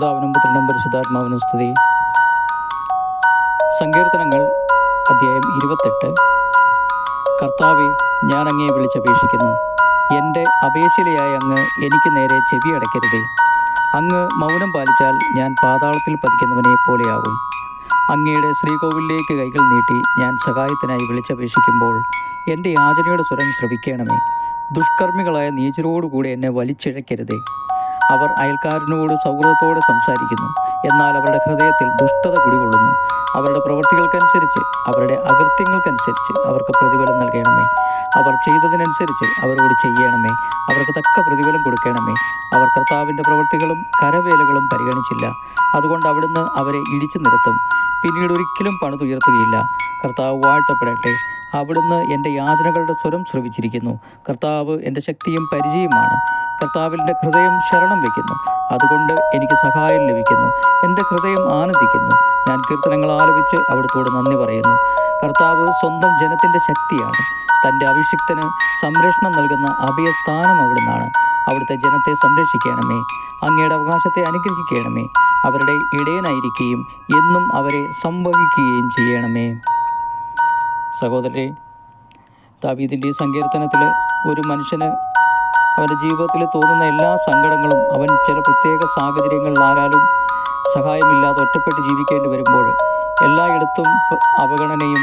പിതാവിനും പുത്രനും പരിശുദ്ധാത്മാവിനും സ്തുതി. സങ്കീർത്തനങ്ങൾ അധ്യായം ഇരുപത്തെട്ട്. കർത്താവെ ഞാൻ അങ്ങേ വിളിച്ചപേക്ഷിക്കുന്നു. എന്റെ അപേശിലയായ അങ്ങ് എനിക്ക് നേരെ ചെവി അടയ്ക്കരുതേ. അങ്ങ് മൗനം പാലിച്ചാൽ ഞാൻ പാതാളത്തിൽ പതിക്കുന്നവനെ പോലെയാകും. അങ്ങയുടെ ശ്രീകോവിലേക്ക് കൈകൾ നീട്ടി ഞാൻ സഹായത്തിനായി വിളിച്ചപേക്ഷിക്കുമ്പോൾ എന്റെ യാചനയുടെ സ്വരം ശ്രവിക്കണമേ. ദുഷ്കർമ്മികളായ നീചരോടുകൂടി എന്നെ വലിച്ചിഴക്കരുതേ അവർ അയൽക്കാരനോട് സൗഹൃദത്തോടെ സംസാരിക്കുന്നു. എന്നാൽ അവരുടെ ഹൃദയത്തിൽ ദുഷ്ടത കുടികൊള്ളുന്നു. അവരുടെ പ്രവൃത്തികൾക്കനുസരിച്ച് അവരുടെ അകൃത്യങ്ങൾക്കനുസരിച്ച് അവർക്ക് പ്രതിഫലം നൽകണമേ. അവർ ചെയ്തതിനനുസരിച്ച് അവരോട് ചെയ്യണമേ. അവർക്ക് തക്ക പ്രതിഫലം കൊടുക്കണമേ. അവർ കർത്താവിന്റെ പ്രവൃത്തികളും കരവേലകളും പരിഗണിച്ചില്ല. അതുകൊണ്ട് അവിടുന്ന് അവരെ ഇടിച്ചു നിരത്തും. പിന്നീട് ഒരിക്കലും പണിതുയർത്തുകയില്ല. കർത്താവ് വാഴ്ത്തപ്പെടട്ടെ. അവിടുന്ന് എന്റെ യാചനകളുടെ സ്വരം ശ്രവിച്ചിരിക്കുന്നു. കർത്താവ് എന്റെ ശക്തിയും പരിചയമാണ് കർത്താവിന്റെ ഹൃദയം ശരണം വയ്ക്കുന്നു. അതുകൊണ്ട് എനിക്ക് സഹായം ലഭിക്കുന്നു. എന്റെ ഹൃദയം ആനന്ദിക്കുന്നു. ഞാൻ കീർത്തനങ്ങൾ ആലപിച്ച് അവിടുത്തോട് നന്ദി പറയുന്നു. കർത്താവ് സ്വന്തം ജനത്തിന്റെ ശക്തിയാണ്. തന്റെ അഭിഷിക്തന് സംരക്ഷണം നൽകുന്ന അഭയസ്ഥാനം അവിടുന്നാണ്. അവിടുത്തെ ജനത്തെ സംരക്ഷിക്കണമേ. അങ്ങയുടെ അവകാശത്തെ അനുഗ്രഹിക്കണമേ. അവരുടെ ഇടയനായിരിക്കുകയും എന്നും അവരെ സംവഹിക്കുകയും ചെയ്യണമേ. സഹോദരരെ താവീതിന്റെ സങ്കീർത്തനത്തിൽ ഒരു മനുഷ്യന് അവന്റെ ജീവിതത്തിൽ തോന്നുന്ന എല്ലാ സങ്കടങ്ങളും അവൻ ചില പ്രത്യേക സാഹചര്യങ്ങളിൽ ആരാലും സഹായമില്ലാതെ ഒറ്റപ്പെട്ട് ജീവിക്കേണ്ടി വരുമ്പോൾ എല്ലായിടത്തും അവഗണനയും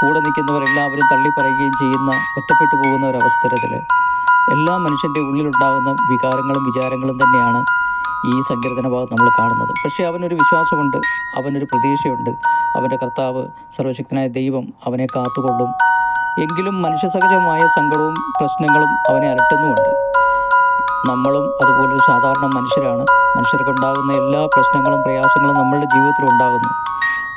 കൂടെ നിൽക്കുന്നവരെല്ലാവരും തള്ളിപ്പറയുകയും ചെയ്യുന്ന ഒറ്റപ്പെട്ടു പോകുന്ന ഒരവസരത്തിൽ എല്ലാ മനുഷ്യന്റെ ഉള്ളിലുണ്ടാകുന്ന വികാരങ്ങളും വിചാരങ്ങളും തന്നെയാണ് ഈ സങ്കീർത്തന ഭാഗം നമ്മൾ കാണുന്നത്. പക്ഷേ അവനൊരു വിശ്വാസമുണ്ട് അവനൊരു പ്രതീക്ഷയുണ്ട്. അവന്റെ കർത്താവ് സർവശക്തനായ ദൈവം അവനെ കാത്തുകൊള്ളും. എങ്കിലും മനുഷ്യസഹജമായ സങ്കടവും പ്രശ്നങ്ങളും അവനെ അലട്ടുന്നുമുണ്ട്. നമ്മളും അതുപോലൊരു സാധാരണ മനുഷ്യരാണ്. മനുഷ്യർക്കുണ്ടാകുന്ന എല്ലാ പ്രശ്നങ്ങളും പ്രയാസങ്ങളും നമ്മളുടെ ജീവിതത്തിൽ ഉണ്ടാകുന്നു.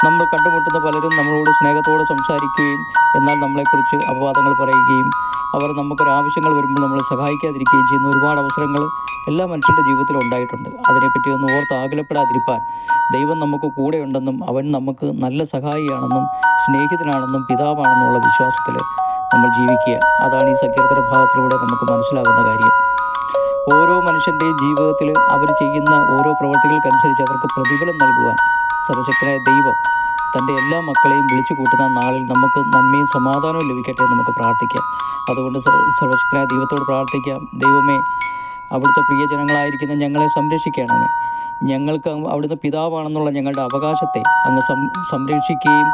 നമ്മൾ കണ്ടുമുട്ടുന്ന പലരും നമ്മളോട് സ്നേഹത്തോടെ സംസാരിക്കുകയും എന്നാൽ നമ്മളെക്കുറിച്ച് അപവാദങ്ങൾ പറയുകയും അവർ നമുക്കൊരു ആവശ്യങ്ങൾ വരുമ്പോൾ നമ്മളെ സഹായിക്കാതിരിക്കുകയും ചെയ്യുന്ന ഒരുപാട് അവസരങ്ങൾ എല്ലാ മനുഷ്യരുടെ ജീവിതത്തിലും ഉണ്ടായിട്ടുണ്ട്. അതിനെപ്പറ്റി ഒന്ന് ഓർത്ത് ആകുലപ്പെടാതിരിപ്പാൻ ദൈവം നമുക്ക് കൂടെയുണ്ടെന്നും അവൻ നമുക്ക് നല്ല സഹായിയാണെന്നും സ്നേഹിതനാണെന്നും പിതാവാണെന്നുള്ള വിശ്വാസത്തിൽ നമ്മൾ ജീവിക്കുക. അതാണ് ഈ സങ്കീർത്തന ഭാഗത്തിലൂടെ നമുക്ക് മനസ്സിലാകുന്ന കാര്യം. ഓരോ മനുഷ്യന്റെയും ജീവിതത്തിൽ അവർ ചെയ്യുന്ന ഓരോ പ്രവർത്തികൾക്കനുസരിച്ച് അവർക്ക് പ്രതിഫലം നൽകുവാൻ സർവശക്തനായ ദൈവം തന്റെ എല്ലാ മക്കളെയും വിളിച്ചു കൂട്ടുന്ന നാളിൽ നമുക്ക് നന്മയും സമാധാനവും ലഭിക്കട്ടെ നമുക്ക് പ്രാർത്ഥിക്കാം. അതുകൊണ്ട് സർവ- സർവശക്തനായ ദൈവത്തോട് പ്രാർത്ഥിക്കാം. ദൈവമേ അവിടുത്തെ പ്രിയജനങ്ങളായിരിക്കുന്ന ഞങ്ങളെ സംരക്ഷിക്കണമേ. ഞങ്ങൾക്ക് അവിടുന്ന് പിതാവാണെന്നുള്ള ഞങ്ങളുടെ അവകാശത്തെ അങ്ങ് സംരക്ഷിക്കുകയും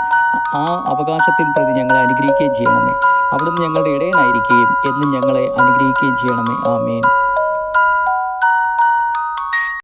ആ അവകാശത്തിൻ പ്രതി ഞങ്ങളെ അനുഗ്രഹിക്കുകയും ചെയ്യണമേ. അവിടുന്ന് ഞങ്ങളുടെ ഇടയനായിരിക്കുകയും എന്നും ഞങ്ങളെ അനുഗ്രഹിക്കുകയും ചെയ്യണമേ. ആമേൻ.